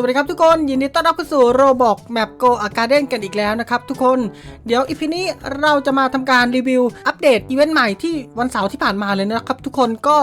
สวัสดีครับทุกคนยินดีต้อนรับเข้าสู่โรบอกแมปโกอาการเดนกันอีกแล้วนะครับทุกคนเดี๋ยวอีพีนี้เราจะมาทำการรีวิว อัปเดตอีเวนต์ใหม่ที่วันเสาร์ที่ผ่านมาเลยนะครับ ทุกคนก็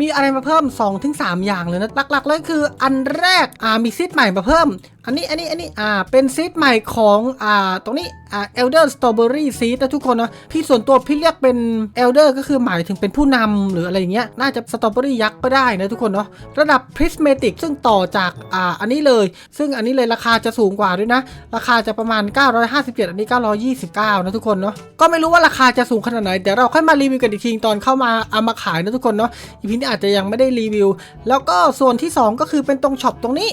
มีอะไรมาเพิ่ม 2-3 อย่างเลยนะหลักๆเลยคืออันแรกอ่ามีซีดใหม่มาเพิ่ม อันนี้อันนี้อันนี้อ่าเป็นซีดใหม่ของอ่าตรงนี้อ่า Elder Strawberry Seed นะทุกคนนะพี่ส่วนตัวพี่เรียกเป็น Elder ก็คือหมายถึงเป็นผู้นำหรืออะไรอย่างเงี้ยน่าจะ Strawberry ยักษ์ก็ได้นะทุกคนเนาะระดับ Prismatic ซึ่งต่อจากอ่าอันนี้เลย ซึ่งอันนี้เลยราคาจะสูงกว่าด้วยนะ ราคาจะประมาณ 957 อันนี้ 929 นะทุกคนเนาะก็ไม่รู้ว่าราคาจะสูงขนาดไหนเดี๋ยวเราค่อยมารีวิวกันอีกทีตอนเข้ามาเอามาขายนะทุกคนเนาะอีพีนี้อาจจะยังไม่ได้รีวิว แล้วก็ส่วนที่สองก็คือเป็นตรงช็อปตรงนี้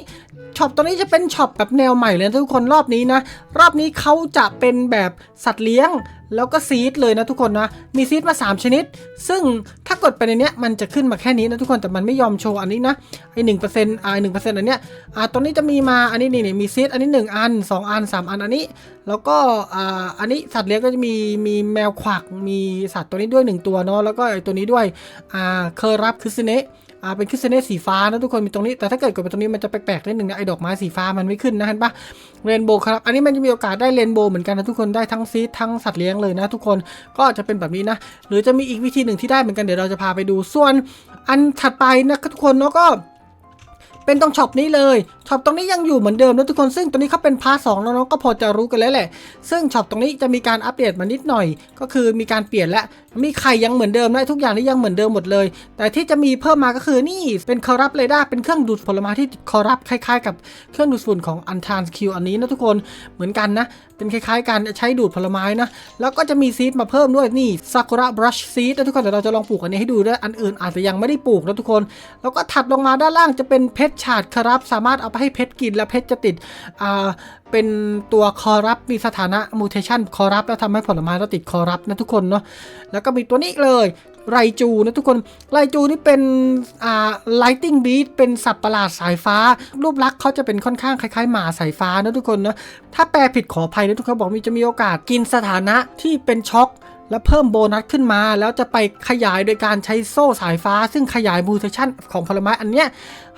ช็อปตัวนี้จะเป็นช็อปแบบแนวใหม่เลยนะทุกคนรอบนี้นะ รอบนี้เขาจะเป็นแบบสัตว์เลี้ยง แล้วก็ซีดเลยนะทุกคนนะ มีซีดมา 3 ชนิด ซึ่งถ้ากดไปในเนี้ยมันจะขึ้นมาแค่นี้นะทุกคนแต่มันไม่ยอมโชว์อันนี้นะไอหนึ่งเปอร์เซ็นต์ไอหนึ่งเปอร์เซ็นต์อันเนี้ยอ่าตรงนี้จะมีมาอันนี้นี่นี่มีซีดอันนี้ 1 อัน 2 อัน 3 อันอันนี้ แล้วก็อ่าอันนี้สัตว์เลี้ยงก็จะมีมีแมวขวักมีสัตว์ตัวนี้ด้วย 1 ตัวเนาะแล้วก็ไอตัวนี้ด้วยอ่าเคอรับคือซิเนะ อ่าเป็นคริสเนสสีฟ้านะทุกคนมีตรงนี้แต่ถ้าเกิดกดไปตรงนี้มันจะแปลกๆนิดนึงนะไอ้ดอกไม้สีฟ้ามันไม่ขึ้นนะเห็นปะเรนโบว์ครับ อันนี้มันจะมีโอกาสได้เรนโบว์เหมือนกันนะทุกคนได้ทั้งซีดทั้งสัตว์เลี้ยงเลยนะทุกคนก็จะเป็นแบบนี้นะ หรือจะมีอีกวิธีหนึ่งที่ได้เหมือนกันเดี๋ยวเราจะพาไปดูส่วน อันถัดไปนะครับทุกคนเนาะก็ เป็นตรงช็อปนี้เลยช็อปตรงนี้ยังอยู่เหมือนเดิมนะทุกคนซึ่งตรงนี้เขาเป็นพาร์ทสองแล้วเนาะก็พอจะรู้กันแล้วแหละ ซึ่งช็อปตรงนี้จะมีการอัปเดตมานิดหน่อย ก็คือมีการเปลี่ยนและมีไข่ยังเหมือนเดิมนะทุกอย่างนี่ยังเหมือนเดิมหมดเลย แต่ที่จะมีเพิ่มมาก็คือนี่เป็นคอรับเรดาร์เป็นเครื่องดูดผลไม้ที่คอรับคล้ายๆ กับเครื่องดูดฝุ่นของอันทานคิวอันนี้นะทุกคนเหมือนกันนะ เป็นคล้ายๆกันใช้ดูดผลไม้นะ แล้วก็จะมีซีดมาเพิ่มด้วยนี่ซากุระบรัชซีดนะทุกคนเดี๋ยวเราจะลองปลูกอันนี้ให้ดูด้วยอันอื่นอาจจะยังไม่ได้ปลูกนะทุกคน แล้วก็ถัดลงมาด้านล่างจะเป็นเพชรฉาดครับ สามารถเอาไปให้เพชรกินและเพชรจะติดอ่าเป็นตัวคอรับมีสถานะมูเทชันคอรับแล้วทำให้ผลไม้เราติดคอรับนะทุกคนเนาะแล้วก็มีตัวนี้เลย ไรจูนะทุกคนไรจูนี่เป็นอ่า lighting beat เป็นสัตว์ประหลาดสายฟ้า รูปลักษณ์เขาจะเป็นค่อนข้างคล้ายๆหมาสายฟ้านะทุกคนนะถ้าแปลผิดขออภัยนะทุกคนบอกมีจะมีโอกาสกินสถานะที่เป็นช็อกและเพิ่มโบนัสขึ้นมา แล้วจะไปขยายโดยการใช้โซ่สายฟ้า ซึ่งขยายมูเทชันของผลไม้อันเนี้ย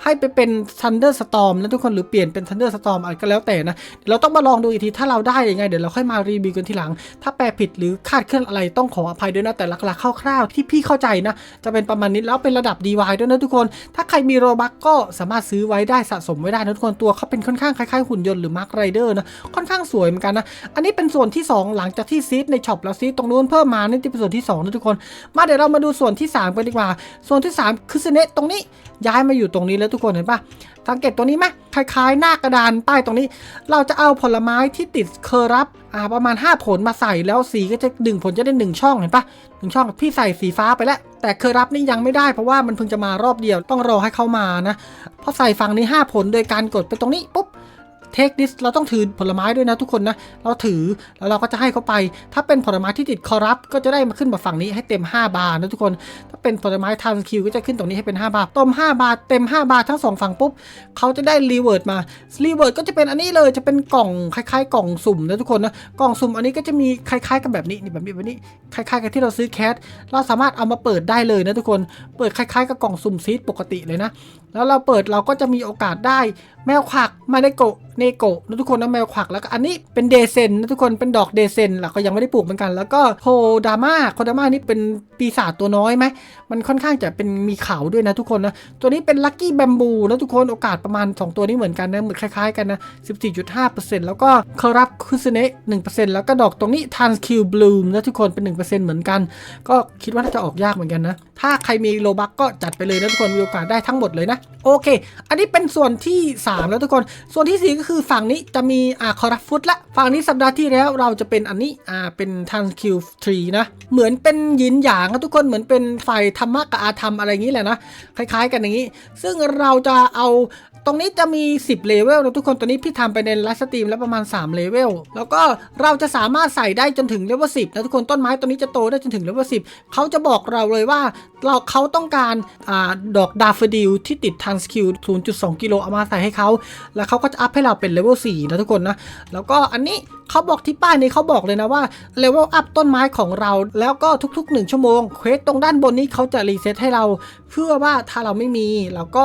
ให้ไปเป็น Thunder Storm นะทุกคนหรือเปลี่ยนเป็น Thunder Storm อะไรก็แล้วแต่นะเดี๋ยวเราต้องมาลองดูอีกทีถ้าเราได้ยังไงเดี๋ยวเราค่อยมารีวิวกันทีหลัง ถ้าแปลผิดหรือคาดเคลื่อนอะไรต้องขออภัยด้วยนะแต่หลักๆคร่าวๆที่พี่เข้าใจนะจะเป็นประมาณนี้แล้วเป็นระดับ DY ด้วยนะทุกคน ถ้าใครมีโรบักก็สามารถซื้อไว้ได้สะสมไว้ได้นะทุกคนตัวเขาเป็นค่อนข้างคล้ายๆหุ่นยนต์หรือมาร์คไรเดอร์นะค่อนข้างสวยเหมือนกันนะอันนี้เป็นส่วนที่ 2 หลังจากที่ซีดในช็อปแล้วซีดตรงนู้นเพิ่มมานี่ที่เป็นส่วนที่2นะทุกคน มาเดี๋ยวเรามาดูส่วนที่3กันดีกว่า ส่วนที่3คือเซเนตตรงนี้ย้ายมาอยู่ตรงนี้แล้วทุกคนเห็นปะสังเกตตัวนี้ไหมคล้ายๆ หน้ากระดานป้ตรงนี้ เราจะเอาผลไม้ที่ติดเคอรับอ่าประมาณ 5 ผลมาใส่แล้วสีก็จะดึงผลจะได้ 1 ช่องเห็นปะหนึ่งช่องพี่ใส่สีฟ้าไปแล้ว แต่เคอรับนี่ยังไม่ได้เพราะว่ามันเพิ่งจะมารอบเดียวต้องรอให้เข้ามานะพอใส่ฝั่งนี้ 5 ผลโดยการกดไปตรงนี้ปุ๊บ เทคดิสเราต้องถือผลไม้ด้วยนะทุกคนนะ เราถือแล้วเราก็จะให้เขาไป ถ้าเป็นผลไม้ที่ติดคอรับก็จะได้มาขึ้นมาฝั่งนี้ให้เต็ม 5 บาทนะทุกคน ถ้าเป็นผลไม้ทานคิวก็จะขึ้นตรงนี้ให้เป็น 5 บาทต้ม5 บาทเต็ม 5 บาททั้งสองฝั่งปุ๊บเขาจะได้รีเวิร์ดมารีเวิร์ดก็จะเป็นอันนี้เลยจะเป็นกล่องคล้ายๆ กล่องสุ่มนะทุกคนนะกล่องสุ่มอันนี้ก็จะมีคล้ายๆกันแบบนี้นี่แบบนี้แบบนี้คล้ายๆกันที่เราซื้อแคสเราสามารถเอามาเปิดได้เลยนะทุกคนเปิดคล้ายๆ กับกล่องสุ่มซีดปกติเลยนะแล้วเราเปิดเราก็จะมีโอกาสได้แมวขวักมาเนโกะเนโกะนะทุกคนนะแมวขวักแล้วก็อันนี้เป็นเดเซนนะทุกคนเป็นดอกเดเซนหละก็ยังไม่ได้ปลูกเหมือนกัน แล้วก็โคดาม่าโคดาม่านี่เป็นปีศาจตัวน้อยไหมมันค่อนข้างจะเป็นมีเขาด้วยนะทุกคนนะตัวนี้เป็นลัคกี้แบมบูนะทุกคนโอกาสประมาณ 2 ตัวนี้เหมือนกันนะเหมือนคล้ายๆกันนะ 14.5%แล้วก็คอรับคุสเนะ1%แล้วก็ดอกตรงนี้ทันคิวบลูมนะทุกคนเป็น 1%เหมือนกัน ก็คิดว่าน่าจะออกยากเหมือนกันนะ ถ้าใครมีโลบักก็จัดไปเลยนะทุกคนมีโอกาสได้ทั้งหมดเลยนะ โอเค อันนี้เป็นส่วนที่ 3 แล้วทุกคนส่วนทีสี่4ก็คือฝั่งนี้จะมีอ่าคอรับฟุตละฝั่งนี้สัปดาห์ที่แล้วเราจะเป็นอันนี้อ่าเป็นทันคิวทรีนะ เหมือนเป็นยินหยางนะทุกคนเหมือนเป็นฝ่ายธรรมะกับอาธรรมอะไรอย่างนี้แหละนะคล้าย ๆ กันอย่างนี้ ซึ่งเราจะเอา ตรงนี้จะมี 10 เลเวลนะทุกคนตอนนี้พี่ทำไปในไลฟ์สตรีมแล้วประมาณ 3 เลเวล แล้วก็เราจะสามารถใส่ได้จนถึงเลเวล10นะทุกคนต้นไม้ตัวนี้จะโตได้จนถึงเลเวล10เขาจะบอกเราเลยว่าเราเขาต้องการอ่าดอกดาฟดิลที่ติดทันสกิล 0.2 กิโลเอามาใส่ให้เขา แล้วเขาก็จะอัพให้เราเป็นเลเวล4นะทุกคนนะ แล้วก็อันนี้เขาบอกที่ป้ายนี้เขาบอกเลยนะว่าเลเวลอัพต้นไม้ของเรา แล้วก็ทุกๆ 1 ชั่วโมงเควสตรงด้านบนนี้เขาจะรีเซ็ตให้เราเพื่อว่าถ้าเราไม่มีเราก็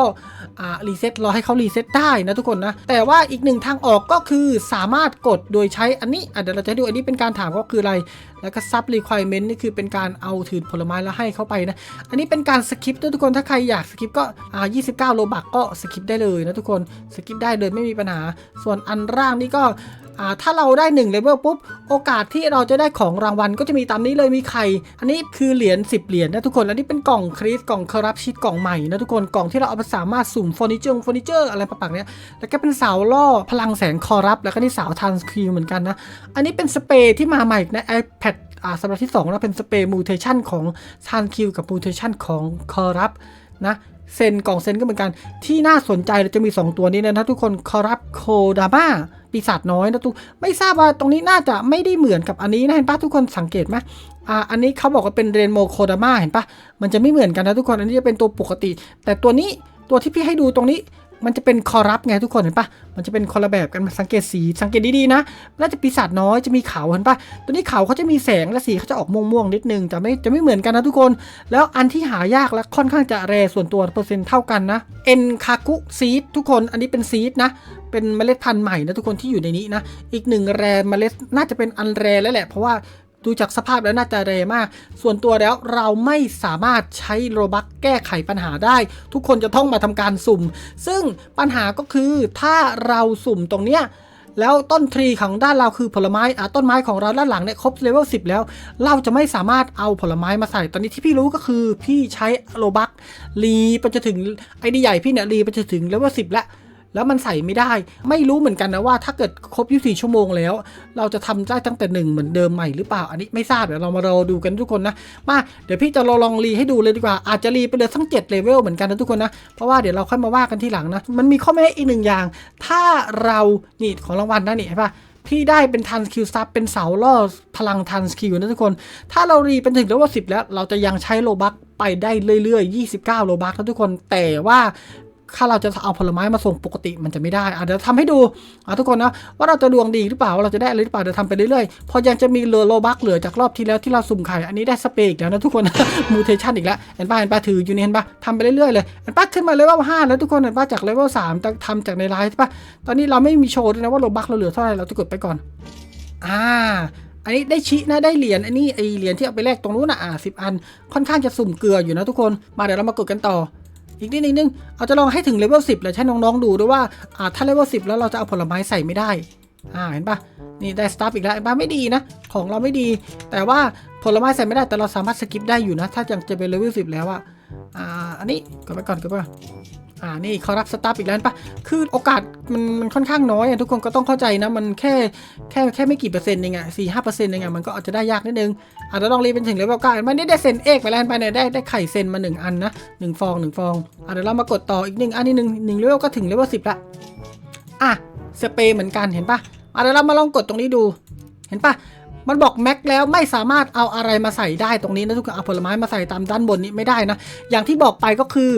รีเซ็ตรอให้เขารีเซ็ตได้นะทุกคนนะ แต่ว่าอีกหนึ่งทางออกก็คือสามารถกดโดยใช้อันนี้เดี๋ยวเราจะดูอันนี้เป็นการถามก็คืออะไร แล้วก็ซับ requirement นี่คือเป็นการเอาถือผลไม้แล้วให้เขาไปนะ อันนี้เป็นการสคิปนะทุกคนถ้าใครอยากสคิปก็อ่า29 โลบักก็สคิปได้เลยนะทุกคนสคิปได้เลยไม่มีปัญหา ส่วนอันร่างนี่ก็ ถ้าเราได้1เลเวลปุ๊บ โอกาสที่เราจะได้ของรางวัลก็จะมีตามนี้เลยมีไข่ อันนี้คือเหรียญ10 เหรียญนะทุกคนอันนี้เป็นกล่องคริสกล่องคารับชีตกล่องใหม่นะทุกคน กล่องที่เราเอาไปสามารถสุ่มเฟอร์นิเจอร์เฟอร์นิเจอร์อะไรประปักเนี้ย แล้วก็เป็นเสาล่อพลังแสงคอรับ แล้วก็นี่เสาทันสคิวเหมือนกันนะ อันนี้เป็นสเปรย์ที่มาใหม่นะ iPad อ่าสำหรับที่2นะเป็นสเปรย์มูเทชันของทันคิวกับมูเทชันของคอรับนะเซนกล่องเซนก็เหมือนกันที่น่าสนใจเราจะมี 2 ตัวนี้นะทุกคนคอรับโคดาม่า ปีศาจน้อยนะทุกไม่ทราบว่าตรงนี้น่าจะไม่ได้เหมือนกับอันนี้นะเห็นปะทุกคนสังเกตไหมอ่าอันนี้เขาบอกว่าเป็นเรนโมโคดาม่าเห็นปะมันจะไม่เหมือนกันนะทุกคนอันนี้จะเป็นตัวปกติ แต่ตัวนี้ตัวที่พี่ให้ดูตรงนี้ มันจะเป็นคอรับไงทุกคนเห็นปะมันจะเป็นคนละแบบกันสังเกตสีสังเกตดีๆนะน่าจะปีศาจน้อยจะมีเขาเห็นปะตัวนี้เขาเขาจะมีแสงและสีเขาจะออกม่วงๆนิดนึงจะไม่จะไม่เหมือนกันนะทุกคน แล้วอันที่หายากและค่อนข้างจะแรส่วนตัวเปอร์เซ็นต์เท่ากันนะเอ็นคากุซีดทุกคนอันนี้เป็นซีดนะเป็นเมล็ดพันธุ์ใหม่นะทุกคนที่อยู่ในนี้นะอีกหนึ่งแรเมล็ดน่าจะเป็นอันแรแล้วแหละเพราะว่า ดูจากสภาพแล้วน่าจะแรมาก ส่วนตัวแล้วเราไม่สามารถใช้โรบักแก้ไขปัญหาได้ ทุกคนจะต้องมาทำการสุ่ม ซึ่งปัญหาก็คือถ้าเราสุ่มตรงเนี้ยแล้วต้นทรีของด้านเราคือผลไม้อ่าต้นไม้ของเราด้านหลังเนี่ยครบเลเวล10 แล้ว เราจะไม่สามารถเอาผลไม้มาใส่ตอนนี้ที่พี่รู้ก็คือพี่ใช้โลบักรีไปจะถึงไอดีใหญ่พี่เนี่ยรีไปจะถึงเลเวล10แล้ว แล้วมันใส่ไม่ได้ ไม่รู้เหมือนกันนะว่าถ้าเกิดครบ 24 ชั่วโมงแล้ว เราจะทำได้ตั้งแต่หนึ่งเหมือนเดิมใหม่หรือเปล่า อันนี้ไม่ทราบเดี๋ยวเรามารอดูกันทุกคนนะ มาเดี๋ยวพี่จะลองรีให้ดูเลยดีกว่า อาจจะรีไปเลยทั้ง7เลเวลเหมือนกันนะทุกคนนะ เพราะว่าเดี๋ยวเราค่อยมาว่ากันทีหลังนะ มันมีข้อแม้อีกหนึ่งอย่าง ถ้าเรานี่ของรางวัลนะนี่เห็นปะพี่ได้เป็นทันสคิวซับเป็นเสาล่อพลังทันสคิวนะทุกคน ถ้าเรารีเป็นถึงเลเวล10แล้ว เราจะยังใช้โลบักไปได้เรื่อยๆ 29 โลบักนะทุกคน แต่ว่า ถ้าเราจะเอาผลไม้มาส่งปกติมันจะไม่ได้อะเดี๋ยวทำให้ดูทุกคนนะว่าเราจะดวงดีหรือเปล่าว่าเราจะได้อะไรหรือเปล่าเดี๋ยวทำไปเรื่อยๆ พอยังจะมีเลือโลบักเหลือจากรอบที่แล้วที่เราสุ่มไข่อันนี้ได้สเปรย์อีกแล้วนะทุกคนมูเทชันอีกแล้วเห็นป่ะเห็นป่ะถืออยู่นี่เห็นป่ะทำไปเรื่อยๆเลยเห็นป่ะขึ้นมาเลเวลห้าแล้วทุกคนเห็นป่ะจากเลเวลสามทำจากในไลฟ์ป่ะตอนนี้เราไม่มีโชว์ด้วยนะว่าโลบักเราเหลือเท่าไหร่เราจะกดไปก่อนอ่าอันนี้ได้ชินะได้เหรียญอันนี้ไอเหรียญที่เอาไปแลกตรงนู้นน่ะอ่าสิบอันค่อนข้างจะสุ่มเกลืออยู่นะทุกคนมาเดี๋ยวเรามากดกันต่อ อีกนิดนึงเอาจะลองให้ถึงเลเวลสิบเลยให้น้องๆดูด้วยว่าอ่าถ้าเลเวลสิบแล้วเราจะเอาผลไม้ใส่ไม่ได้อ่าเห็นปะนี่ได้สตาร์อีกแล้วเห็นปะไม่ดีนะ ของเราไม่ดี แต่ว่าผลไม้ใส่ไม่ได้แต่เราสามารถสกิปได้อยู่นะ ถ้ายังจะเป็นเลเวลสิบแล้วอะอ่าอันนี้กดไปก่อนกดไปก่อน อ่านี่เขารับสตาร์อีกแล้วเห็นปะคือโอกาสมันมันค่อนข้างน้อยอะทุกคนก็ต้องเข้าใจนะ มันแค่แค่แค่ไม่กี่เปอร์เซ็นต์เองอะสี่ห้าเปอร์เซ็นต์เองอะมันก็อาจจะได้ยากนิดนึงอาจจะลองรีบเป็นถึงเลเวลเก้ามันนี่ได้เซนเอกไปแล้วไปเนี่ยได้ได้ไข่เซนมาหนึ่งอันนะหนึ่งฟองหนึ่งฟองอะเดี๋ยวเรามากดต่ออีกหนึ่งอันนี้หนึ่งหนึ่งเลเวลก็ถึงเลเวลสิบละอะสเปรย์เหมือนกันเห็นปะอะเดี๋ยวเรามาลองกดตรงนี้ดู เห็นปะ มันบอกแม็กแล้วไม่สามารถเอาอะไรมาใส่ได้ตรงนี้นะทุกคนเอาผลไม้มาใส่ตามด้านบนนี้ไม่ได้นะ อย่างที่บอกไปก็คือ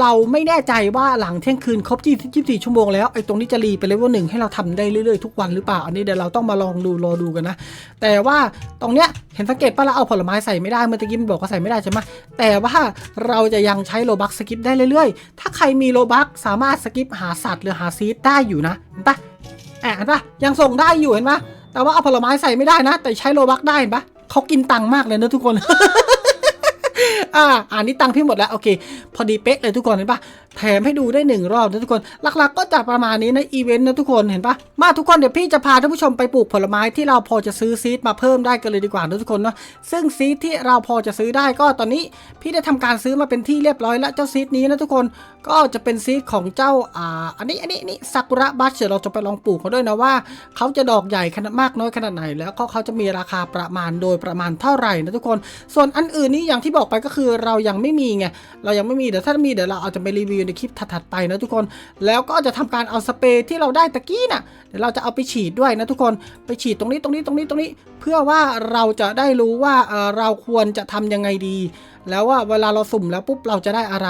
เราไม่แน่ใจว่าหลังเที่ยงคืนครบ24ชั่วโมงแล้วไอ้ตรงนี้จะรีไปเลเวลหนึ่งให้เราทำได้เรื่อยๆทุกวันหรือเปล่าอันนี้เดี๋ยวเราต้องมาลองดูรอดูกันนะ แต่ว่าตรงเนี้ยเห็นสังเกตป่ะเราเอาผลไม้ใส่ไม่ได้เมื่อกี้มันบอกว่าใส่ไม่ได้ใช่ไหมแต่ว่าเราจะยังใช้โลบักสกิปได้เรื่อยๆ ถ้าใครมีโลบักสามารถสกิปหาสัตว์หรือหาซีดได้อยู่นะเห็นปะแอบเห็นปะยังส่งได้อยู่เห็นปะ แต่ว่าเอาผลไม้ใส่ไม่ได้นะ แต่ใช้โลบักได้เห็นปะเขากินตังค์มากเลยนะทุกคน อ่าอ่านี่ตังค์พี่หมดแล้ว โอเค พอดีเป๊ะเลยทุกคนเห็นปะ แถมให้ดูได้หนึ่งรอบนะทุกคน หลักๆ ก็จะประมาณนี้นะอีเวนต์นะทุกคนเห็นปะมาทุกคนเดี๋ยวพี่จะพาท่านผู้ชมไปปลูกผลไม้ที่เราพอจะซื้อซีดมาเพิ่มได้กันเลยดีกว่านะทุกคนเนาะซึ่งซีดที่เราพอจะซื้อได้ก็ตอนนี้พี่ได้ทำการซื้อมาเป็นที่เรียบร้อยแล้วเจ้าซีดนี้นะทุกคนก็จะเป็นซีดของเจ้าอ่าอันนี้อันนี้อันนี้ซากุระบัชเดี๋ยวเราจะไปลองปลูกเขาด้วยนะว่าเขาจะดอกใหญ่ขนาดมากน้อยขนาดไหน แล้วก็เขาจะมีราคาประมาณโดยประมาณเท่าไหร่นะทุกคน ส่วนอันอื่นนี้อย่างที่บอกไปก็คือเรายังไม่มีไงเรายังไม่มีเดี๋ยวถ้ามีเดี๋ยวเราเอาจะไปรีวิวในคลิปถัดๆไปนะทุกคน แล้วก็จะทำการเอาสเปรย์ที่เราได้ตะกี้น่ะเดี๋ยวเราจะเอาไปฉีดด้วยนะทุกคนไปฉีดตรงนี้ตรงนี้ตรงนี้ตรงนี้ เพื่อว่าเราจะได้รู้ว่าเออเราควรจะทำยังไงดี แล้วว่าเวลาเราสุ่มแล้วปุ๊บเราจะได้อะไร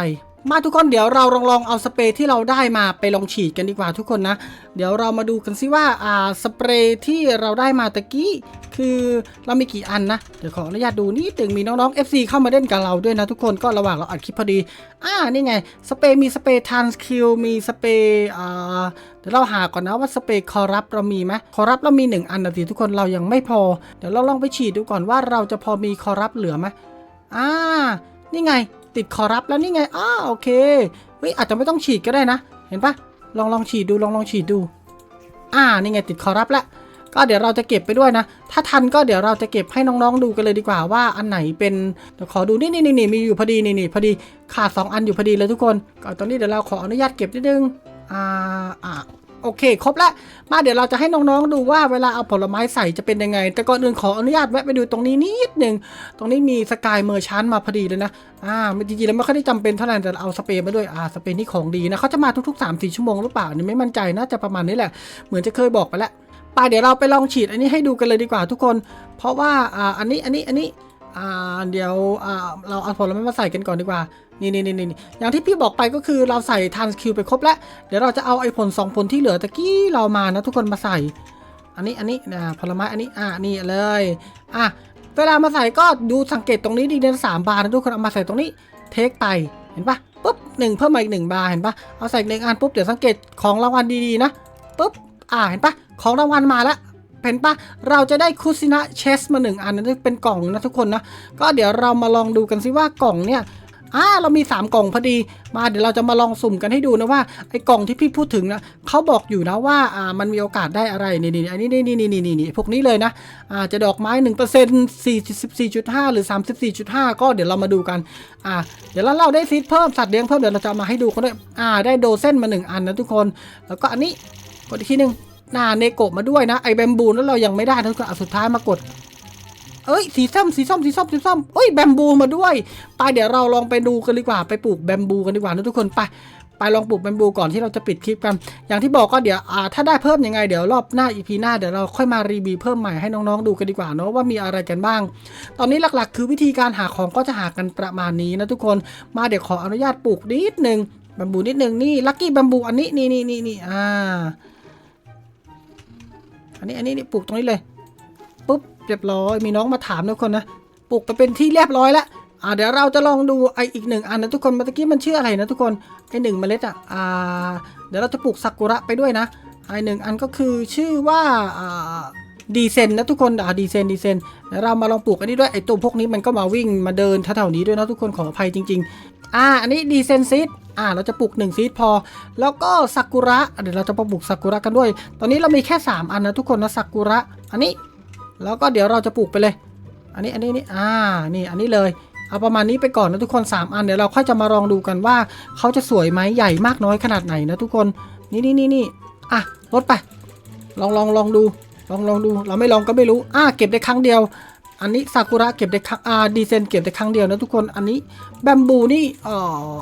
มาทุกคนเดี๋ยวเราลองลองเอาสเปรย์ที่เราได้มาไปลองฉีดกันดีกว่าทุกคนนะ เดี๋ยวเรามาดูกันซิว่าอ่าสเปรย์ที่เราได้มาตะกี้ คือเรามีกี่อันนะ เดี๋ยวขออนุญาตดูนี่ตึงมีน้องๆ FC เข้ามาเล่นกับเราด้วยนะทุกคนก็ระหว่างเราอัดคลิปพอดี อ่านี่ไงสเปรย์มีสเปรย์ทันสคิลมีสเปรย์อ่าเดี๋ยวเราหาก่อนนะว่าสเปรย์คอรับเรามีไหมคอรับเรามีหนึ่งอันนะสิทุกคนเรายังไม่พอ เดี๋ยวเราลองไปฉีดดูก่อนว่าเราจะพอมีคอรับเหลือไหมอ่านี่ไง ติดคอรับแล้วนี่ไงอ้าโอเคเฮ้ยอาจจะไม่ต้องฉีดก็ได้นะ เห็นปะลองลองฉีดดูลองลองฉีดดู อ่านี่ไงติดคอรับแล้วก็เดี๋ยวเราจะเก็บไปด้วยนะ ถ้าทันก็เดี๋ยวเราจะเก็บให้น้องๆดูกันเลยดีกว่าว่าอันไหนเป็นเดี๋ยวขอดูนี่นี่นี่นมีอยู่พอดีนี่นี่พอดีขาดสองอันอยู่พอดีเลยทุกคนก็ตอนนี้เดี๋ยวเราขออนุญาตเก็บนิดนึงอ่าอ่า โอเค ครบแล้วมาเดี๋ยวเราจะให้น้องๆดูว่าเวลาเอาผลไม้ใส่จะเป็นยังไง แต่ก่อนอื่นขออนุญาตแวะไปดูตรงนี้นิดหนึ่ง ตรงนี้มีสกายเมอร์ชันมาพอดีเลยนะ อ่าจริงๆแล้วไม่ค่อยได้จำเป็นเท่าไหร่แต่เอาสเปรย์มาด้วย อ่า สเปรย์นี่ของดีนะเขาจะมาทุกๆ3าสี่ชั่วโมงหรือเปล่านนี่ไม่มั่นใจ น่าจะประมาณนี้แหละ เหมือนจะเคยบอกไปแล้วไปเดี๋ยวเราไปลองฉีดอันนี้ให้ดูกันเลยดีกว่าทุกคน เพราะว่า อ่า อันนี้ อันนี้ อันนี้ อ่า เดี๋ยว อ่า เราเอาผลไม้มาใส่กันก่อนดีกว่า นี่นี่นี่นี่อย่างที่พี่บอกไปก็คือเราใส่ทันสคิวไปครบแล้ว เดี๋ยวเราจะเอาไอ้ผลสองผลที่เหลือตะกี้เรามานะทุกคนมาใส่ อันนี้อันนี้นะผลไม้อันนี้อ่านี่เลยอะเวลามาใส่ก็ดูสังเกตตรงนี้ดีเดือนสามบาร์นะทุกคนเอามาใส่ตรงนี้เทคไปเห็นปะปุ๊บหนึ่งเพิ่มมาอีกหนึ่งบาร์เห็นปะเอาใส่หนึ่งอันปุ๊บเดี๋ยวสังเกตของรางวัลดีๆนะปุ๊บอ่าเห็นปะของรางวัลมาแล้วเห็นปะเราจะได้คุซินะเชสมาหนึ่งอันนั่นเป็นกล่องนะทุกคนนะก็เดี๋ยวเรามาลองดูกันซิว่ากล่องเนี่ย อ่าเรามี 3 กล่องพอดี มาเดี๋ยวเราจะมาลองสุ่มกันให้ดูนะว่าไอ้กล่องที่พี่พูดถึงนะเขาบอกอยู่นะว่าอ่ามันมีโอกาสได้อะไรนี่นี่อันนี้นี่นี่นี่นี่นี่พวกนี้เลยนะอ่าจะดอกไม้1% 44.5 หรือ 34.5 ก็เดี๋ยวเรามาดูกันอ่าเดี๋ยวเราเราได้ซีดเพิ่มสัตว์เลี้ยงเพิ่มเดี๋ยวเราจะมาให้ดูกันด้วยอ่าได้โดเส้นมา 1 อันนะทุกคน แล้วก็อันนี้กดอีกทีหนึ่งหน้าเนโกะมาด้วยนะไอแบมบูแล้วเรายังไม่ได้ทุกคนอะสุดท้ายมากด เอ้ยสีส้มสีส้มสีส้มสีส้มเอ้ยแบมบูมาด้วยไปเดี๋ยวเราลองไปดูกันดีกว่าไปปลูกแบมบูกันดีกว่านะทุกคนไปไปลองปลูกแบมบูก่อนที่เราจะปิดคลิปกัน อย่างที่บอกก็เดี๋ยวอ่าถ้าได้เพิ่มยังไงเดี๋ยวรอบหน้าอีพีหน้าเดี๋ยวเราค่อยมารีวิวเพิ่มใหม่ให้น้องๆดูกันดีกว่าเนาะว่ามีอะไรกันบ้าง ตอนนี้หลักๆ คือวิธีการหาของก็จะหากันประมาณนี้นะทุกคน มาเดี๋ยวขออนุญาตปลูกนิดนึงแบมบูนิดนึงนี่ลัคกี้แบมบูอันนี้นี่นี่นี่นี่อ่า อันนี้อันนี้นี่ปลูกตรงนี้เลยปุ๊บ เรียบร้อยมีน้องมาถามทุกคนนะปลูกไปเป็นที่เรียบร้อยแล้วอ่าเดี๋ยวเราจะลองดูไออีกหนึ่งอันนะทุกคนเมื่อกี้มันชื่ออะไรนะทุกคนไอหนึ่งเมล็ดอะอ่าเดี๋ยวเราจะปลูกซากุระไปด้วยนะไอหนึ่งอันก็คือชื่อว่าอ่าดีเซนนะทุกคนอ่าดีเซนดีเซนเรามาลองปลูกอันนี้ด้วยไอตัวพวกนี้มันก็มาวิ่งมาเดินแถวๆนี้ด้วยนะทุกคนขออภัยจริง ๆ อ่า อันนี้ดีเซนซีดอ่าเราจะปลูก1ซีดพอ แล้วก็ซากุระเดี๋ยวเราจะปลูกซากุระกันด้วย ตอนนี้เรามีแค่ 3 อันนะทุกคนนะซากุระ อันนี้ แล้วก็เดี๋ยวเราจะปลูกไปเลย อันนี้อันนี้นี่อ่านี่อันนี้เลย เอาประมาณนี้ไปก่อนนะทุกคน 3 อันเดี๋ยวเราค่อยจะมาลองดูกันว่าเขาจะสวยไหมใหญ่มากน้อยขนาดไหนนะทุกคนนี่นี่นี่นี่อะลดไป ลองลองลองดูลองลองดู เราไม่ลองก็ไม่รู้อ่าเก็บได้ครั้งเดียว อันนี้ซากุระเก็บได้ครั้งอ่าดีเซนเก็บได้ครั้งเดียวนะทุกคนอันนี้แบมบูนี่อ่อ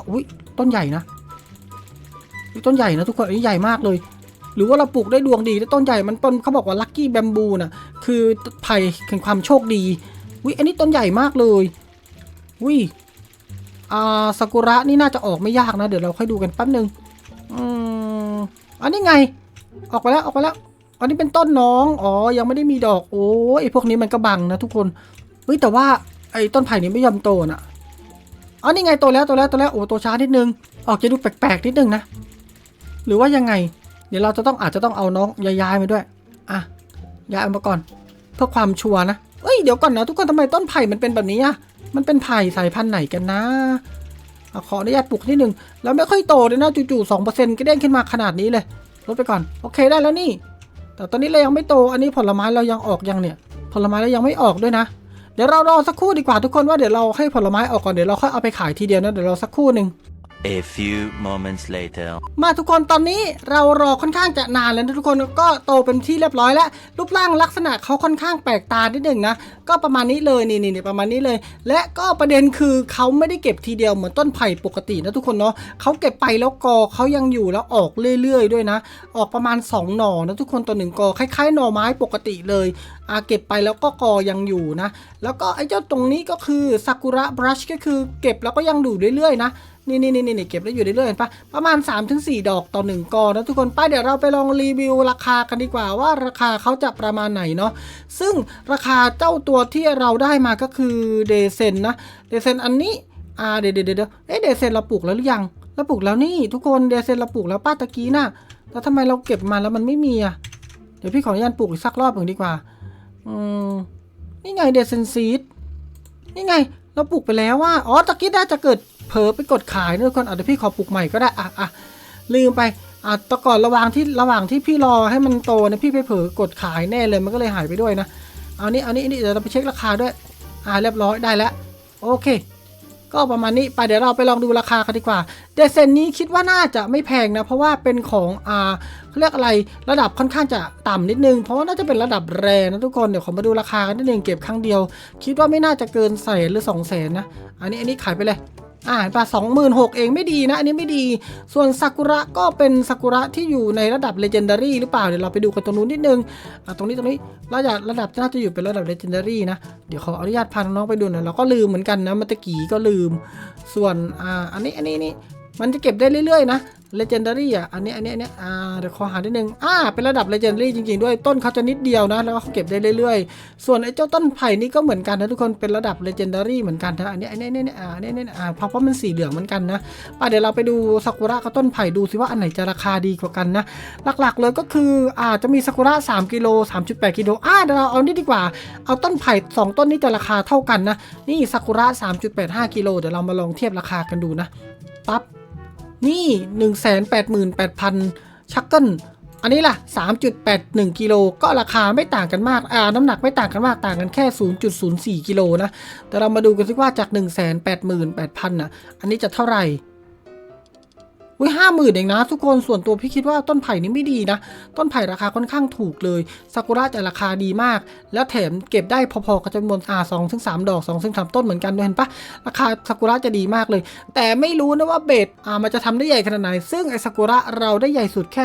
อุ้ยต้นใหญ่นะต้นใหญ่นะทุกคนอันนี้ใหญ่มากเลย หรือว่าเราปลูกได้ดวงดีแต่ต้นใหญ่มันต้นเขาบอกว่าลัคกี้แบมบูน่ะคือไผ่แห่งความโชคดีวิอันนี้ต้นใหญ่มากเลยวิอ่าซากุระนี่น่าจะออกไม่ยากนะ เดี๋ยวเราค่อยดูกันแป๊บหนึ่งอืมอันนี้ไง ออกไปแล้วออกไปแล้ว อันนี้เป็นต้นน้องอ๋อยังไม่ได้มีดอกโอ้ยไอพวกนี้มันก็บังนะทุกคนเฮ้ยแต่ว่าไอ้ต้นไผ่นี้ไม่ยอมโตน่ะอ๋อนี่ไงโตแล้วโตแล้วโตแล้วโอ้โตช้านิดนึง ออกจะดูแปลกๆนิดนึงนะ หรือว่ายังไง เดี๋ยวเราจะต้องอาจจะต้องเอาน้องย้ายมาด้วย อะยายเอามาก่อน เพื่อความชัวร์นะเอ้ยเดี๋ยวก่อนนะทุกคนทำไมต้นไผ่มันเป็นแบบนี้อะมันเป็นไผ่สายพันธุ์ไหนกันนะอะขออนุญาตปลูกนิดนึงแล้วไม่ค่อยโตเลยนะจู่ๆสองเปอร์เซ็นต์ก็เด้งขึ้นมาขนาดนี้เลยลดไปก่อนโอเคได้แล้วนี่ แต่ตอนนี้เรายังไม่โตอันนี้ผลไม้เรายังออกยังเนี่ย ผลไม้เรายังไม่ออกด้วยนะเดี๋ยวเรารอสักครู่ดีกว่าทุกคนว่าเดี๋ยวเราให้ผลไม้ออกก่อนเดี๋ยวเราค่อยเอาไปขายทีเดียวนะเดี๋ยวเราสักครู่หนึ่ง A few moments later. มาทุกคนตอนนี้เรารอค่อนข้างจะนานแล้วนะทุกคนก็โตเป็นที่เรียบร้อยแล้ว รูปร่างลักษณะเขาค่อนข้างแปลกตานิดหนึ่งนะ ก็ประมาณนี้เลยนี่นี่นี่ประมาณนี้เลย และก็ประเด็นคือเขาไม่ได้เก็บทีเดียวเหมือนต้นไผ่ปกตินะทุกคนเนาะเขาเก็บไปแล้วกอเขายังอยู่แล้วออกเรื่อยๆ ด้วยนะ ออกประมาณ 2 หน่อนะทุกคนต่อหนึ่งกอคล้ายๆหน่อไม้ปกติเลยอาเก็บไปแล้วก็กอยังอยู่นะ แล้วก็ไอ้เจ้าตรงนี้ก็คือซากุระบรัชก็คือเก็บแล้วก็ยังดูเรื่อยๆนะ นี่นี่นี่นี่เก็บได้อยู่เรื่อยๆเห็นปะประมาณ 3-4 ดอกต่อ 1กอนะทุกคนไปเดี๋ยวเราไปลองรีวิวราคากันดีกว่าว่าราคาเขาจะประมาณไหนเนาะซึ่งราคาเจ้าตัวที่เราได้มาก็คือเดเซนนะเดเซนอันนี้อ่าเดี๋ยวเดี๋ยวเดี๋ยวเอ๊ะเดเซนเราปลูกแล้วหรือยังเราปลูกแล้วนี่ทุกคนเดเซนเราปลูกแล้วป้าตะกี้น่ะแล้วทำไมเราเก็บมาแล้วมันไม่มีอะเดี๋ยวพี่ขออนุญาตปลูกอีกสักรอบหนึ่งดีกว่าอืมนี่ไงเดเซนซีดนี่ไงเราปลูกไปแล้วว่าอ๋อตะกี้น่าจะเกิด เผลอไปกดขายนะทุกคนอะเดี๋ยวพี่ขอปลูกใหม่ก็ได้อะอะลืมไปอะแตะก่อนระหว่างที่ระหว่างที่พี่รอให้มันโตเนี่ยพี่ไปเผลอกดขายแน่เลยมันก็เลยหายไปด้วยนะเอานี่เอานี่นี่เดี๋ยวเราไปเช็คราคาด้วยอ่าเรียบร้อยได้แล้วโอเค ก็ประมาณนี้ไปเดี๋ยวเราไปลองดูราคากันดีกว่าเดซเซนนี้คิดว่าน่าจะไม่แพงนะเพราะว่าเป็นของอ่าเรียกอะไรระดับค่อนข้างจะต่ำนิดนึง เพราะว่าน่าจะเป็นระดับแรนะทุกคนเดี๋ยวขอมาดูราคากันนิดนึงเก็บครั้งเดียว คิดว่าไม่น่าจะเกินแสนหรือสองแสนนะอันนี้อันนี้ขายไปเลย อ่าแต่สองหมื่นหกเองไม่ดีนะ อันนี้ไม่ดี ส่วนซากุระก็เป็นซากุระที่อยู่ในระดับเลเจนดารี่หรือเปล่า เดี๋ยวเราไปดูกันตรงนู้นนิดนึง อ่าตรงนี้ตรงนี้ระดับระดับน่าจะอยู่เป็นระดับเลเจนดารี่นะ เดี๋ยวขออนุญาตพาน้องไปดูหน่อยเราก็ลืมเหมือนกันนะมัตะกี้ก็ลืม ส่วนอ่าอันนี้อันนี้นี่ มันจะเก็บได้เรื่อยๆนะ Legendary อะ อันนี้อันนี้อันนี้อ่าเดี๋ยวขอหานิดนึง อ่า เป็นระดับ Legendary จริงๆ ด้วย ต้นเขาจะนิดเดียวนะ แล้วก็เขาเก็บได้เรื่อยๆ ส่วนไอ้เจ้าต้นไผ่นี่ก็เหมือนกันนะทุกคน เป็นระดับ Legendary เหมือนกันนะ อันนี้อันนี้อันนี้อ่าอันนี้อันนี้อ่า เพราะว่ามันสีเหลืองเหมือนกันนะป่ะเดี๋ยวเราไปดูซากุระกับต้นไผ่ดูสิว่าอันไหนจะราคาดีกว่ากันนะ หลักๆเลยก็คือ อ่า จะมีซากุระ3กิโล3.8กิโล อ่าเดี๋ยวเราเอานี่ดีกว่า เอาต้นไผ่สองต้นนี้จะราคาเท่ากันนะ นี่ซากุระ3.85กิโลเดี๋ยวเรามาลองเทียบราคากันดูนะปั๊บ นี่ 188,000 ชักเกิลอันนี้ล่ะ 3.81 กิโล ก็ราคาไม่ต่างกันมาก อ่า น้ำหนักไม่ต่างกันมาก ต่างกันแค่ 0.04 กิโลนะ แต่เรามาดูกันสิว่าจาก 188,000น่ะอันนี้จะเท่าไหร่ อุ้ยห้าหมื่นเองนะ ทุกคนส่วนตัวพี่คิดว่าต้นไผ่นี้ไม่ดีนะ ต้นไผ่ราคาค่อนข้างถูกเลยซากุระจะราคาดีมาก แล้วแถมเก็บได้พอๆกับจำนวนอ่าสองถึงสามดอกสองถึงสามต้นเหมือนกันด้วยเห็นปะราคาซากุระจะดีมากเลย แต่ไม่รู้นะว่าเบสอ่ามันจะทำได้ใหญ่ขนาดไหน ซึ่งไอซากุระเราได้ใหญ่สุดแค่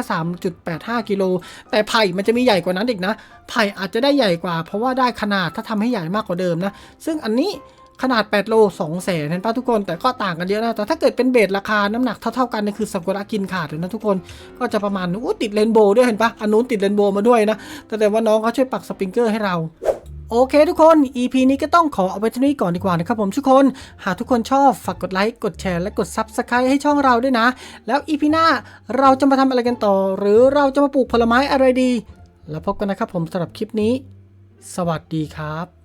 3.85กิโลแต่ไผ่มันจะมีใหญ่กว่านั้นอีกนะไผ่อาจจะได้ใหญ่กว่า เพราะว่าได้ขนาดถ้าทำให้ใหญ่มากกว่าเดิมนะซึ่งอันนี้ ขนาด 8 โล2แสนเห็นปะทุกคน แต่ก็ต่างกันเยอะนะ แต่ถ้าเกิดเป็นเบสราคาน้ำหนักเท่าๆกันนี่คือซากุระกินขาดเลยนะทุกคน ก็จะประมาณอู้ติดเรนโบว์ด้วยเห็นปะอันนู้นติดเรนโบว์มาด้วยนะ แต่แต่ว่าน้องเขาช่วยปักสปริงเกอร์ให้เราโอเคทุกคน EP นี้ก็ต้องขอเอาไว้ที่นี่ก่อนดีกว่านะครับผมทุกคน หากทุกคนชอบฝากกดไลค์ กดแชร์ และกด Subscribe ให้ช่องเราด้วยนะ แล้ว EP หน้าเราจะมาทำอะไรกันต่อ หรือเราจะมาปลูกผลไม้อะไรดี แล้วพบกันนะครับผมสำหรับคลิปนี้ สวัสดีครับ